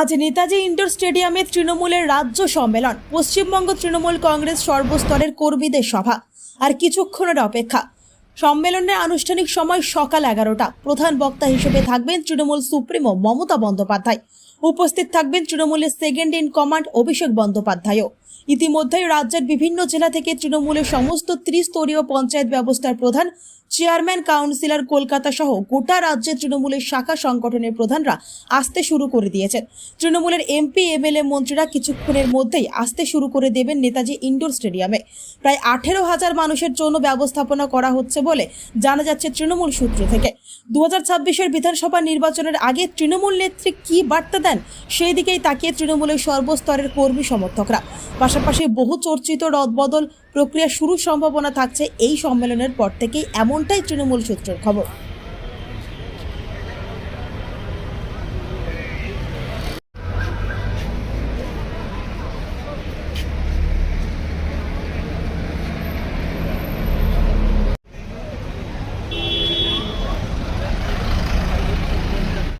আজ নেতাজি ইন্ডোর স্টেডিয়ামে তৃণমূলের রাজ্য সম্মেলন, পশ্চিমবঙ্গ তৃণমূল কংগ্রেস সর্বস্তরের কর্মীদের সভা আর কিছুক্ষণের অপেক্ষা। সম্মেলনের আনুষ্ঠানিক সময় সকাল এগারোটা। প্রধান বক্তা হিসেবে থাকবেন তৃণমূল সুপ্রিমো মমতা বন্দ্যোপাধ্যায়। উপস্থিত থাকবেন তৃণমূলের সেকেন্ড ইন কমান্ড অভিষেক বন্দ্যোপাধ্যায়ও। ইতিমধ্যেই রাজ্যের বিভিন্ন জেলা থেকে তৃণমূলের সমস্ত ত্রিস্তরীয় পঞ্চায়েত ব্যবস্থার প্রধান চেয়ারম্যান, কাউন্সিলর, কলকাতা সহ গোটা রাজ্যের তৃণমূলের শাখা সংগঠনের প্রধানরা আসতে শুরু করে দিয়েছেন। তৃণমূলের এমপি, এমএলএ মন্ত্রীরা কিছুক্ষণের মধ্যেই আসতে শুরু করে দেবেন নেতাজি ইন্ডোর স্টেডিয়ামে। প্রায় আঠেরো হাজার মানুষের জন্য ব্যবস্থাপনা করা হচ্ছে বলে জানা যাচ্ছে তৃণমূল সূত্র থেকে। দু হাজার বিধানসভা নির্বাচনের আগে তৃণমূল নেত্রী কী বার্তা দেন, সেই দিকেই তাকিয়ে তৃণমূলের সর্বস্তরের কর্মী সমর্থকরা। পাশাপাশি বহু চর্চিত রদবদল প্রক্রিয়া শুরুর সম্ভাবনা থাকছে এই সম্মেলনের পর থেকেই। এমনটাই তৃণমূল সূত্রের খবর।